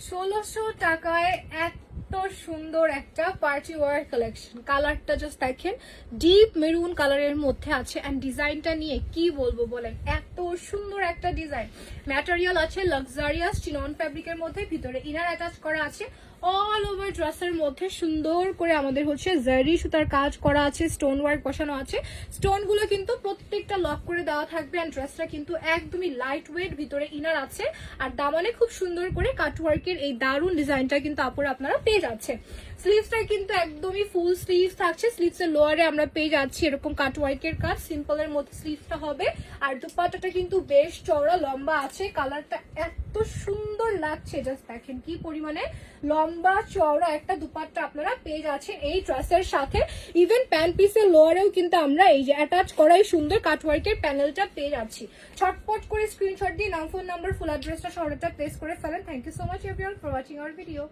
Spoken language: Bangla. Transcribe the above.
ষোলোশো টাকায় এত সুন্দর একটা পার্টি ওয়ার কালেকশন কালারটা জাস্ট দেখেন ডিপ মেরুন কালারের মধ্যে আছে অ্যান্ড ডিজাইনটা নিয়ে কি বলব বলেন, এত সুন্দর একটা ডিজাইন ম্যাটেরিয়াল আছে লাক্সারিয়াস চিনন ফ্যাব্রিকের মধ্যে, ভিতরে ইনার অ্যাটাচ করা আছে। অল ওভার ড্রেসের মধ্যে সুন্দর করে আমাদের হচ্ছে জারি সুতার কাজ করা আছে স্টোন ওয়ার্ক বসানো আছে। স্টোনগুলো কিন্তু প্রত্যেকটা লক করে দেওয়া থাকবে অ্যান্ড ড্রেসটা কিন্তু একদমই লাইট ওয়েট ভিতরে ইনার আছে। আর দামানে খুব সুন্দর করে কাটওয়ার্কের এই দারুণ ডিজাইনটা কিন্তু আপুরে আপনারা পেয়ে যাচ্ছে স্লিভসটা কিন্তু একদমই ফুল স্লিভ থাকছে। স্লিভসের লোয়ারে আমরা পেয়ে যাচ্ছি এরকম কাটওয়ার্কের কাজ। সিম্পলের মধ্যে স্লিভসটা হবে। আর দুপাটাটা কিন্তু বেশ চওড়া, লম্বা আছে। কালারটা এত সুন্দর লাগছে জাস্ট দেখেন কি পরিমাণে লম্বা, চওড়া একটা দুপাট্টা আপনারা পেয়ে যাচ্ছেন এই ড্রেসের সাথে। ইভেন প্যান্ট পিসের লোয়ারেও কিন্তু আমরা এই যে অ্যাটাচ করাই সুন্দর কাটওয়ার্কের প্যানেলটা পেয়ে যাচ্ছি। ছটপট করে স্ক্রিনশট দিয়ে নাম ফোন নাম্বার ফুল অ্যাড্রেসটা শহরটা প্লেস করে ফেলেন। Thank you so much everyone for watching our video